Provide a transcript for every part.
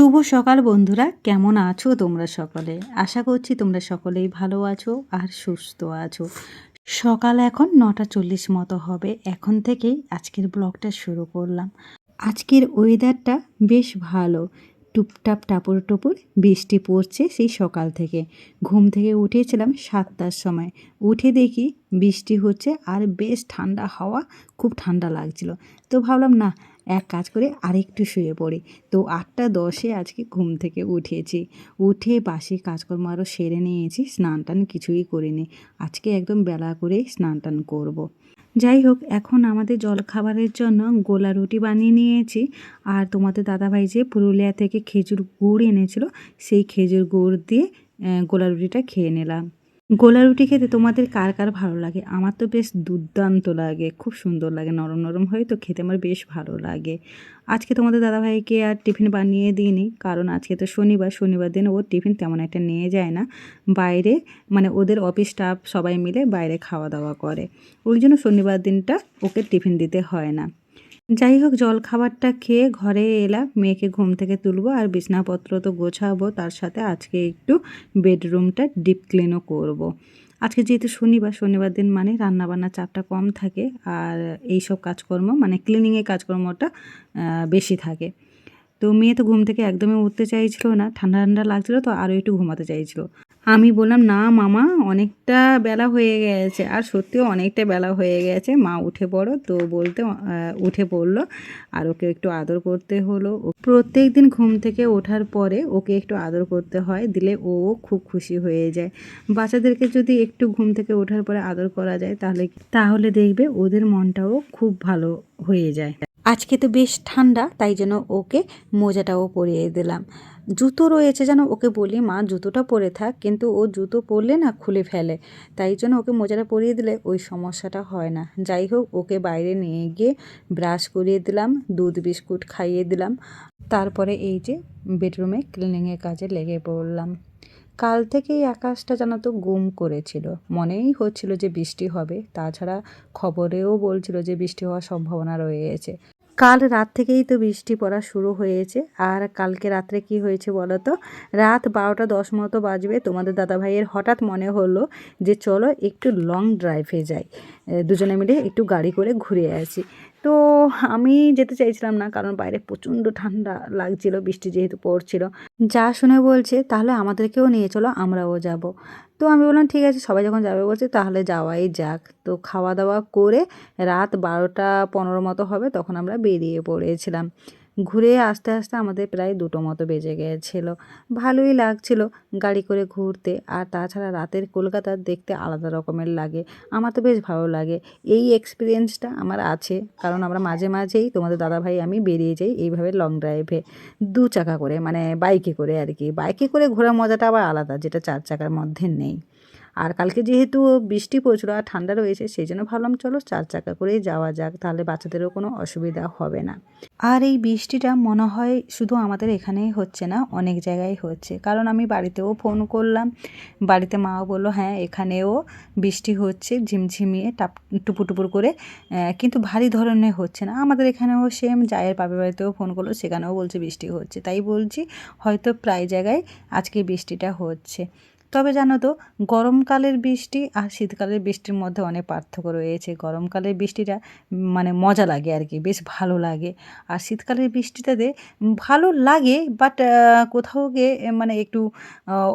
শুভ সকাল বন্ধুরা, কেমন আছো তোমরা সকলে? আশা করছি তোমরা সকলেই ভালো আছো আর সুস্থ আছো। সকাল এখন নটা চল্লিশ মতো হবে, এখন থেকেই আজকের ব্লগটা শুরু করলাম। আজকের ওয়েদারটা বেশ ভালো, টুপটাপ টাপুর টুপুর বৃষ্টি পড়ছে সেই সকাল থেকে। ঘুম থেকে উঠেছিলাম সাতটার সময়, উঠে দেখি বৃষ্টি হচ্ছে আর বেশ ঠান্ডা হাওয়া, খুব ঠান্ডা লাগছিল। তো ভাবলাম না এক কাজ করে আরেকটু শুয়ে পড়ি। তো আটটা দশে আজকে ঘুম থেকে উঠেছি। উঠে বাসি কাজকর্ম আরও সেরে নিয়েছি, স্নান টান কিছুই করিনি। আজকে একদম বেলা করেই স্নান টান করব। যাই হোক, এখন আমাদের জলখাবারের জন্য গোলা রুটি বানিয়ে নিয়েছি। আর তোমাদের দাদাভাই যে পুরুলিয়া থেকে খেজুর গুড় এনেছিল, সেই খেজুর গুড় দিয়ে গোলা রুটিটা খেয়ে নিলাম। গোলা রুটি খেতে তোমাদের কার কার ভালো লাগে? আমার তো বেশ দুর্দান্ত লাগে, খুব সুন্দর লাগে, নরম নরম হয় তো খেতে আমার বেশ ভালো লাগে। আজকে তোমাদের দাদাভাইকে আর টিফিন বানিয়ে দিইনি, কারণ আজকে তো শনিবার শনিবার দিন ও টিফিন তেমন একটা নিয়ে যায় না। বাইরে মানে ওদের অফিস স্টাফ সবাই মিলে বাইরে খাওয়া দাওয়া করে। ওই জন্য শনিবার দিনটা ওকে টিফিন দিতে হয় না। যাই হোক জল খাবারটা খেয়ে ঘরে এলাম। মেয়েকে ঘুম থেকে তুলবো আর বিছনাপত্র তো গোছাবো। তার সাথে আজকে একটু বেডরুমটা ডিপ ক্লিনও করব। আজকে যেহেতু শনিবার শনিবার দিন মানে রান্নাবান্না চাপটা কম থাকে আর এই সব কাজকর্ম মানে ক্লিনিংয়ের কাজকর্মটা বেশি থাকে। তো মেয়ে তো ঘুম থেকে একদমই উঠতে চাইছিল না, ঠান্ডা ঠান্ডা লাগছিল তো আরও একটু ঘুমাতে চাইছিল। আমি বললাম, না মামা, অনেকটা বেলা হয়ে গেছে। আর সত্যিও অনেকটা বেলা হয়ে গেছে। মা উঠে পড়ো তো বলতে উঠে পড়ল। আর ওকে একটু আদর করতে হলো। প্রত্যেক দিন ঘুম থেকে ওঠার পরে ওকে একটু আদর করতে হয়। দিলে ও খুব খুশি হয়ে যায়। বাচ্চাদেরকে যদি একটু ঘুম থেকে ওঠার পরে আদর করা যায়, তাহলে তাহলে দেখবে ওদের মনটাও খুব ভালো হয়ে যায়। আজকে তো বেশ ঠান্ডা, তাই জন্য ওকে মোজাটাও পরিয়ে দিলাম। জুতো রয়েছে যেন ওকে বলি, মা, জুতোটা পরে থাক। কিন্তু ও জুতো পরলে না খুলে ফেলে। তাই জন্য ওকে মোজাটা পরিয়ে দিলে ওই সমস্যাটা হয় না। যাই হোক, ওকে বাইরে নিয়ে গিয়ে ব্রাশ করিয়ে দিলাম, দুধ, বিস্কুট খাইয়ে দিলাম। তারপরে এই যে বেডরুমে ক্লিনিংয়ের কাজে লেগে পড়লাম। কাল থেকেই আকাশটা যেন তো গুম করেছিল। মনেই হচ্ছিল যে বৃষ্টি হবে। তাছাড়া খবরেও বলছিল যে বৃষ্টি হওয়ার সম্ভাবনা রয়েছে। কাল রাত থেকেই তো বৃষ্টি পড়া শুরু হয়েছে। আর কালকে রাত্রে কি হয়েছে বলো তো? রাত বারোটা দশ মতো বাজবে। তোমাদের দাদাভাইয়ের হঠাৎ মনে হলো যে চলো একটু লং ড্রাইভে যাই। দুজনে মিলে একটু গাড়ি করে ঘুরে আসি। তো আমি যেতে চাইছিলাম না, কারণ বাইরে প্রচণ্ড ঠান্ডা লাগছিল, বৃষ্টি যেহেতু পড়ছিল। যা শুনে বলছে, তাহলে আমাদেরকেও নিয়ে চলো, আমরাও যাব। তো আমি বললাম, ঠিক আছে, সবাই যখন যাবে, বলছে, তাহলে যাওয়াই যাক। তো খাওয়া দাওয়া করে রাত বারোটা পনেরো মতো হবে, তখন আমরা বেরিয়ে পড়েছিলাম। ঘুরে আসতে আসতে আমাদের প্রায় দুটো মতো বেজে গিয়েছিল ভালোই লাগছিল গাড়ি করে ঘুরতে, আর তাছাড়া রাতের কলকাতা দেখতে আলাদা রকমের লাগে। আমার তো বেশ ভালো লাগে। এই এক্সপিরিয়েন্সটা আমার আছে, কারণ আমরা মাঝে মাঝেই তোমাদের দাদাভাই আমি বেরিয়ে যাই এইভাবে লং ড্রাইভে দু চাকা করে মানে বাইকে করে আর কি। বাইকে করে ঘোরার মজাটা আবার আলাদা, যেটা চার চাকার মধ্যে নেই। আর কালকে যেহেতু বৃষ্টি পড়ছিল আর ঠান্ডা রয়েছে, সেই জন্য ভাবলাম চলো চার চাকা করেই যাওয়া যাক, তাহলে বাচ্চাদেরও কোনো অসুবিধা হবে না। আর এই বৃষ্টিটা মনে হয় শুধু আমাদের এখানেই হচ্ছে না, অনেক জায়গায় হচ্ছে। কারণ আমি বাড়িতেও ফোন করলাম, বাড়িতে মাও বলল হ্যাঁ এখানেও বৃষ্টি হচ্ছে, ঝিমঝিমিয়ে টাপ, টুপুর টুপুর করে কিন্তু ভারী ধরনের হচ্ছে না। আমাদের এখানেও সেম জায়ের বাপের বাড়িতেও ফোন করল, সেখানেও বলছে বৃষ্টি হচ্ছে। তাই বলছি হয়তো প্রায় জায়গায় আজকে বৃষ্টিটা হচ্ছে। তবে জানো তো, গরমকালের বৃষ্টি আর শীতকালের বৃষ্টির মধ্যে অনেক পার্থক্য রয়েছে। গরমকালের বৃষ্টিটা মানে মজা লাগে আর কি, বেশ ভালো লাগে। আর শীতকালের বৃষ্টিটাতে ভালো লাগে বাট কোথাও গিয়ে মানে একটু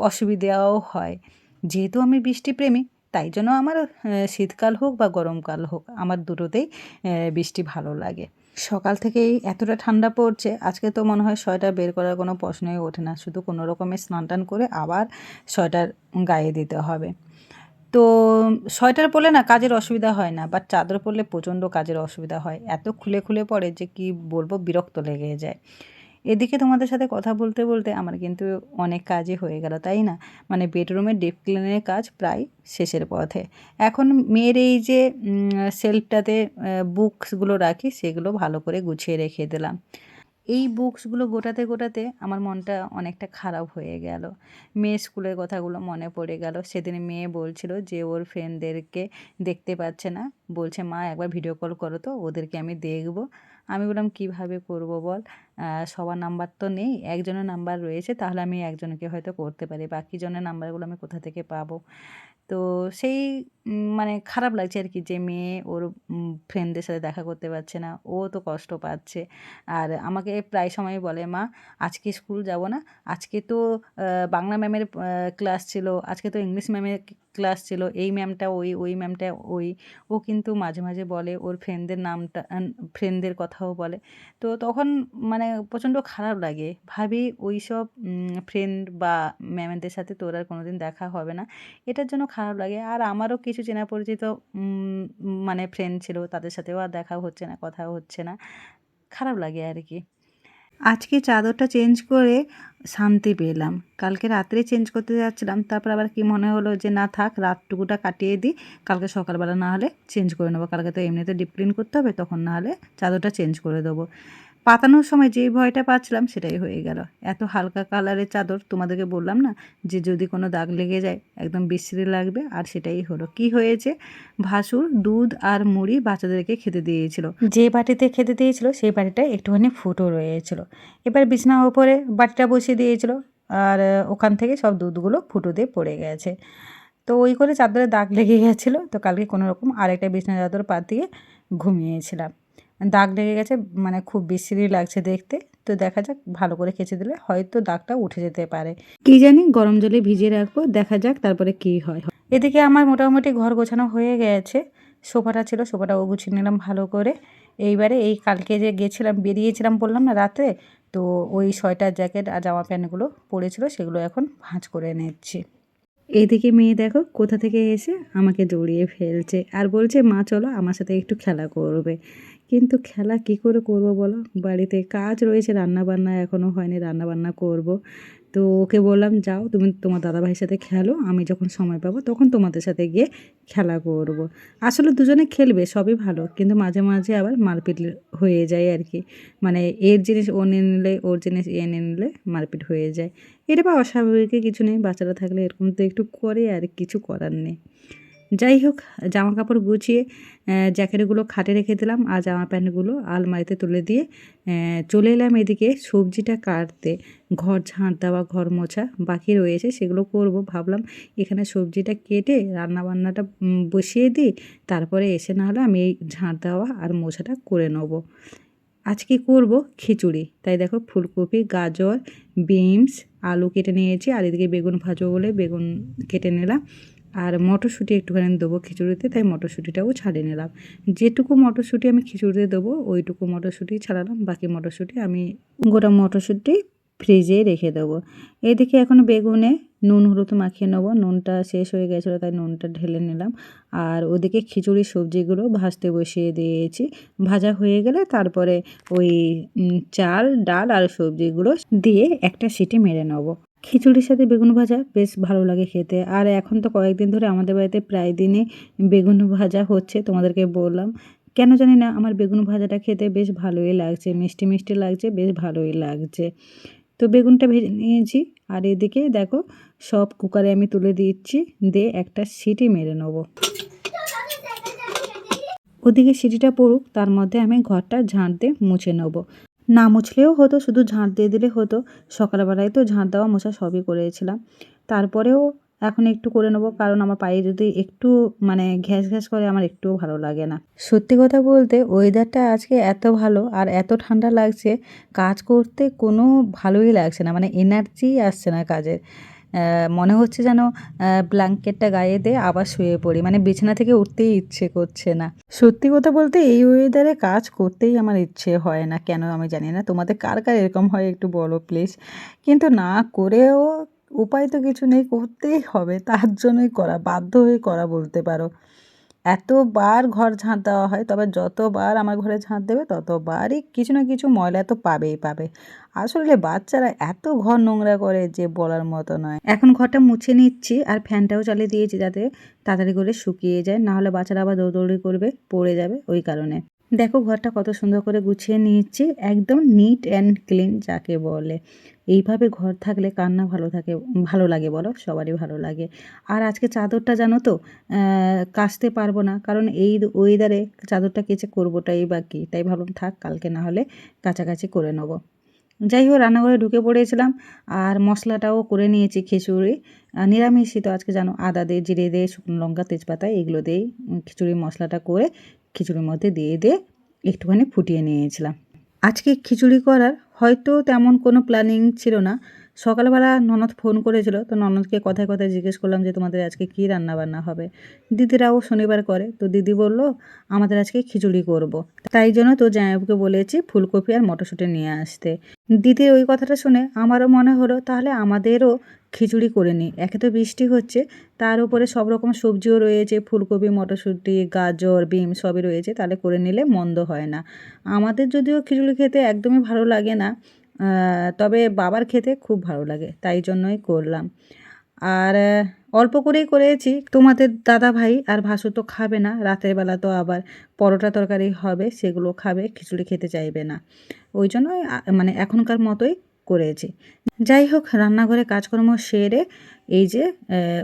অসুবিধাও হয়। যেহেতু আমি বৃষ্টি বৃষ্টিপ্রেমী তাই জন্য আমার শীতকাল হোক বা গরমকাল হোক, আমার দুটোতেই বৃষ্টি ভালো লাগে। সকাল থেকেই এতটা ঠান্ডা পড়ছে, আজকে তো মনে হয় সোয়েটার বের করার কোনো প্রশ্নই ওঠে না। শুধু কোনো রকমের স্নান টান করে আবার সোয়েটার গায়ে দিতে হবে। তো সোয়েটার পরলে না কাজের অসুবিধা হয় না বাট চাদর পরলে প্রচণ্ড কাজের অসুবিধা হয়। এত খুলে খুলে পড়ে যে কি বলব, বিরক্ত লেগে যায়। এদিকে তোমাদের সাথে কথা বলতে বলতে আমার কিন্তু অনেক কাজই হয়ে গেল, তাই না? মানে বেডরুমের ডিপ ক্লিনের কাজ প্রায় শেষের পথে। এখন মেয়ের এই যে সেলফটাতে বুকসগুলো রাখি, সেগুলো ভালো করে গুছিয়ে রেখে দিলাম। এই বুকসগুলো গোটাতে গোটাতে আমার মনটা অনেকটা খারাপ হয়ে গেল। মেয়ে স্কুলের কথাগুলো মনে পড়ে গেল। সেদিন মেয়ে বলছিল যে, ওর ফ্রেন্ডদেরকে দেখতে পাচ্ছে না। বলছে, মা, একবার ভিডিও কল করো তো, ওদেরকে আমি দেখব। আমি বললাম, কীভাবে করব বল? সবার নাম্বার তো নেই, একজনের নাম্বার রয়েছে, তাহলে আমি একজনকে হয়তো করতে পারি। বাকি জনের নাম্বারগুলো আমি কোথা থেকে পাবো? তো সেই মানে খারাপ লাগছে আর কি যে মেয়ে ওর ফ্রেন্ডদের সাথে দেখা করতে পারছে না। ও তো কষ্ট পাচ্ছে। আর আমাকে প্রায় সময় বলে, মা, আজকে স্কুল যাব না। আজকে তো বাংলা ম্যামের ক্লাস ছিল। আজকে তো ইংলিশ ম্যামের ক্লাস ছিল, এই ম্যামটা ওই ওই ম্যামটা ওই। ও কিন্তু মাঝে মাঝে বলে ওর ফ্রেন্ডদের নামটা ফ্রেন্ডদের কথাও বলে। তো তখন মানে প্রচণ্ড খারাপ লাগে। ভাবি ওই সব ফ্রেন্ড বা ম্যামেদের সাথে তোর আর কোনো দিন দেখা হবে না। এটার জন্য খারাপ লাগে। আর আমারও কিছু চেনা পরিচিত মানে ফ্রেন্ড ছিল, তাদের সাথেও আর দেখা হচ্ছে না, কথাও হচ্ছে না। খারাপ লাগে আর কি। আজকে চাদরটা চেঞ্জ করে শান্তি পেলাম। কালকে রাত্রে চেঞ্জ করতে যাচ্ছিলাম, তারপর আবার কি মনে হলো যে না থাক, রাতটুকুটা কাটিয়ে দিই। কালকে সকালবেলা না হলে চেঞ্জ করে নেব। কালকে তো এমনিতে ডিপ ক্লিন করতে হবে, তখন না হলে চাদরটা চেঞ্জ করে দেবো। পাতানোর সময় যেই ভয়টা পাচ্ছিলাম সেটাই হয়ে গেল। এত হালকা কালারের চাদর তোমাদেরকে বললাম না যে যদি কোনো দাগ লেগে যায় একদম বিশ্রী লাগবে আর সেটাই হলো। কি হয়েছে? ভাসুর দুধ আর মুড়ি বাচ্চাদেরকে খেতে দিয়েছিল। যে বাটিতে খেতে দিয়েছিল সেই বাটিটা একটুখানি ফুটো রয়েছিল। এবার বিছানার ওপরে বাটিটা বসিয়ে দিয়েছিল আর ওখান থেকে সব দুধগুলো ফুটো দিয়ে পড়ে গেছে। তো ওই করে চাদরে দাগ লেগে গেছিল। তো কালকে কোনো রকম আরেকটা বিছানা চাদর পাতিয়ে ঘুমিয়েছিলাম। দাগ লেগে গেছে মানে খুব বিশ্রী লাগছে দেখতে। তো দেখা যাক, ভালো করে খেচে দিলে হয়তো দাগটা উঠে যেতে পারে। কি জানি, গরম জলে ভিজিয়ে রাখব, দেখা যাক তারপরে কি হয়। এদিকে আমার মোটামুটি ঘর গোছানো হয়ে গেছে। সোফাটা ছিল, সোফাটাও গুছিয়ে নিলাম ভালো করে। এইবারে এই কালকে যে গেছিলাম, বেরিয়েছিলাম বললাম না রাতে, তো ওই সোয়েটার জ্যাকেট আর জামা প্যান্টগুলো পরেছিল সেগুলো এখন ভাঁজ করে নিচ্ছি। এদিকে মেয়ে দেখো, কোথা থেকে এসে আমাকে জড়িয়ে ফেলছে। আর বলছে, মা, চলো আমার সাথে একটু খেলা করবে। কিন্তু খেলা কি করে করব বলো? বাড়িতে কাজ রয়েছে রান্না বান্না এখনও হয়নি রান্না বান্না করব। তো ওকে বললাম, যাও, তুমি তোমার দাদাভাইয়ের সাথে খেলো, আমি যখন সময় পাবো তখন তোমাদের সাথে গিয়ে খেলা করব। আসলে দুজনে খেলবে, সবই ভালো, কিন্তু মাঝে মাঝে আবার মারপিট হয়ে যায় আর কি। মানে এর জিনিস ও নিয়ে নিলে, ওর জিনিস এ নিয়ে নিলে মারপিট হয়ে যায়। এটা বা অস্বাভাবিক কিছু নেই, বাচ্চারা থাকলে এরকম তো একটু করে আর কিছু করার নেই। যাই হোক জামা কাপড় গুছিয়ে জ্যাকেটগুলো খাটে রেখে দিলাম। আর জামা প্যান্টগুলো আলমারিতে তুলে দিয়ে চলে এলাম এদিকে সবজিটা কাটতে। ঘর ঝাঁট দেওয়া, ঘর মোছা বাকি রয়েছে, সেগুলো করব। ভাবলাম এখানে সবজিটা কেটে রান্না বান্নাটা বসিয়ে দিই। তারপরে এসে না হলে আমি এই ঝাঁট দেওয়া আর মোছাটা করে নেব। আজকে করব? খিচুড়ি। তাই দেখো, ফুলকপি, গাজর, বিনস, আলু কেটে নিয়েছি। আর এদিকে বেগুন ভাজো বলে বেগুন কেটে নিলাম। আর মটরশুঁটি একটুখানি দেবো খিচুড়িতে, তাই মটরশুঁটিটাও ছাড়িয়ে নিলাম। যেটুকু মটরশুঁটি আমি খিচুড়িতে দেবো, ওইটুকু মটরশুঁটি ছাড়ালাম, বাকি মটরশুঁটি আমি গোটা মটরশুঁটি ফ্রিজে রেখে দেবো। এদিকে এখন বেগুনে নুন হলুদ মাখিয়ে নেব, নুনটা শেষ হয়ে গেছিল, তাই নুনটা ঢেলে নিলাম। আর ওদিকে খিচুড়ির সবজিগুলো ভাজতে বসিয়ে দিয়েছি। ভাজা হয়ে গেলে তারপরে ওই চাল, ডাল আর সবজিগুলো দিয়ে একটা সিটি মেরে নেব। খিচুড়ির সাথে বেগুন ভাজা বেশ ভালো লাগে খেতে। আর এখন তো কয়েকদিন ধরে আমাদের বাড়িতে প্রায় দিনই বেগুন ভাজা হচ্ছে, তোমাদেরকে বললাম। কেন জানি না, আমার বেগুন ভাজাটা খেতে বেশ ভালোই লাগছে, মিষ্টি মিষ্টি লাগছে, বেশ ভালোই লাগছে। তো বেগুনটা ভেজে নিয়েছি, আর এদিকে দেখো, সব কুকারে আমি তুলে দিচ্ছি, দিয়ে একটা সিটি মেরে নেব। ওদিকে সিটিটা পড়ুক, তার মধ্যে আমি ঘরটা ঝাঁট দিয়ে মুছে নেব। না মুছলেও হতো, শুধু ঝাঁট দিয়ে দিলে হতো। সকালবেলায় তো ঝাঁট দেওয়া, মোছা সবই করেছিলাম। তারপরেও এখন একটু করে নেব, কারণ আমার পায়ে যদি একটু মানে ঘ্যাস ঘ্যাস করে, আমার একটুও ভালো লাগে না। সত্যি কথা বলতে ওয়েদারটা আজকে এত ভালো আর এত ঠান্ডা লাগছে, কাজ করতে কোনো ভালোই লাগছে না। মানে এনার্জি আসছে না কাজের মনে হচ্ছে যেন ব্ল্যাঙ্কেটটা গায়ে দিয়ে আবার শুয়ে পড়ি। মানে বিছানা থেকে উঠতেই ইচ্ছে করছে না। সত্যি কথা বলতে এই ওয়েদারে কাজ করতেই আমার ইচ্ছে হয় না। কেন আমি জানি না। তোমাদের কার কার এরকম হয় একটু বলো প্লিজ কিন্তু না করেও উপায় তো কিছু নেই, করতেই হবে। তার জন্যই করা, বাধ্য হয়ে করা বলতে পারো। এতবার ঘর ঝাঁট দেওয়া হয়, তবে যতবার আমার ঘরে ঝাঁট দেবে, ততবারই কিছু না কিছু ময়লা তো পাবেই পাবে। আসলে বাচ্চারা এত ঘর নোংরা করে যে বলার মতো নয়। এখন ঘরটা মুছে নিচ্ছি আর ফ্যানটাও চালিয়ে দিয়েছি যাতে তাড়াতাড়ি করে শুকিয়ে যায় না হলে বাচ্চারা আবার দৌড়দৌড়ি করবে, পড়ে যাবে ওই কারণে। দেখো ঘরটা কত সুন্দর করে গুছিয়ে নিয়েছি, একদম নিট অ্যান্ড ক্লিন যাকে বলে। এইভাবে ঘর থাকলে কান্না ভালো থাকে, ভালো লাগে বলো, সবারই ভালো লাগে। আর আজকে চাদরটা জানো তো কাচতে পারব না, কারণ এই ওয়েদারে চাদরটা কেচে করবোটাই বা কি? তাই ভাবলাম থাক, কালকে না হলে কাছাকাছি করে নেব। যাই হোক রান্নাঘরে ঢুকে পড়েছিলাম আর মশলাটাও করে নিয়েছি খিচুড়ি। নিরামিষই তো আজকে জানো, আদা দিয়ে, জিরে দিয়ে, শুকনো লঙ্কা, তেজপাতা, এগুলো দিয়েই খিচুড়ির মশলাটা করে খিচুড়ির মধ্যে দিয়ে দিয়ে একটুখানি ফুটিয়ে নিয়েছিলাম। আজকে খিচুড়ি করার হয়তো তেমন কোনো প্ল্যানিং ছিল না। সকালবেলা ননদ ফোন করেছিল, তো ননদকে কথায় কথায় জিজ্ঞেস করলাম যে তোমাদের আজকে কী রান্না বান্না হবে? দিদিরাও শনিবার করে, তো দিদি বলল, আমাদের আজকে খিচুড়ি করব। তাই জন্য তো জামাইবাবুকে বলেছি ফুলকপি আর মটরশুঁটি নিয়ে আসতে। দিদির ওই কথাটা শুনে আমারও মনে হলো, তাহলে আমাদেরও খিচুড়ি করে নিই। একে তো বৃষ্টি হচ্ছে, তার উপরে সব রকম সবজিও রয়েছে, ফুলকপি, মটরশুঁটি, গাজর, বিম সবই রয়েছে, তাহলে করে নিলে মন্দ হয় না। আমাদের যদিও খিচুড়ি খেতে একদমই ভালো লাগে না তবে বাবার খেতে খুব ভালো লাগে, তাই জন্যই করলাম। আর অল্প করেই করেছি, তোমাদের দাদা ভাই আর ভাসু তো খাবে না, রাতের বেলা তো আবার পরোটা তরকারি হবে, সেগুলো খাবে, খিচুড়ি খেতে চাইবে না। ওই জন্য মানে এখনকার মতোই করেছি। যাই হোক রান্নাঘরে কাজকর্ম সেরে এই যে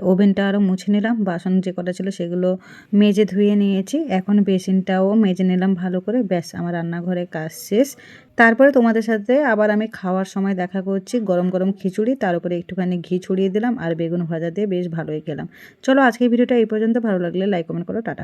ওভেনটা আরও মুছে নিলাম, বাসন যে কটা ছিল সেগুলো মেজে ধুয়ে নিয়েছি। এখন বেসিনটাও মেজে নিলাম ভালো করে। ব্যাস, আমার রান্নাঘরে কাজ শেষ। তারপরে তোমাদের সাথে আবার আমি খাওয়ার সময় দেখা করছি। গরম গরম খিচুড়ি, তার উপরে একটুখানি ঘি ছড়িয়ে দিলাম আর বেগুন ভাজা দিয়ে বেশ ভালোই খেলাম। চলো আজকে ভিডিওটা এই পর্যন্ত। ভালো লাগলে লাইক কমেন্ট করো, টাটা।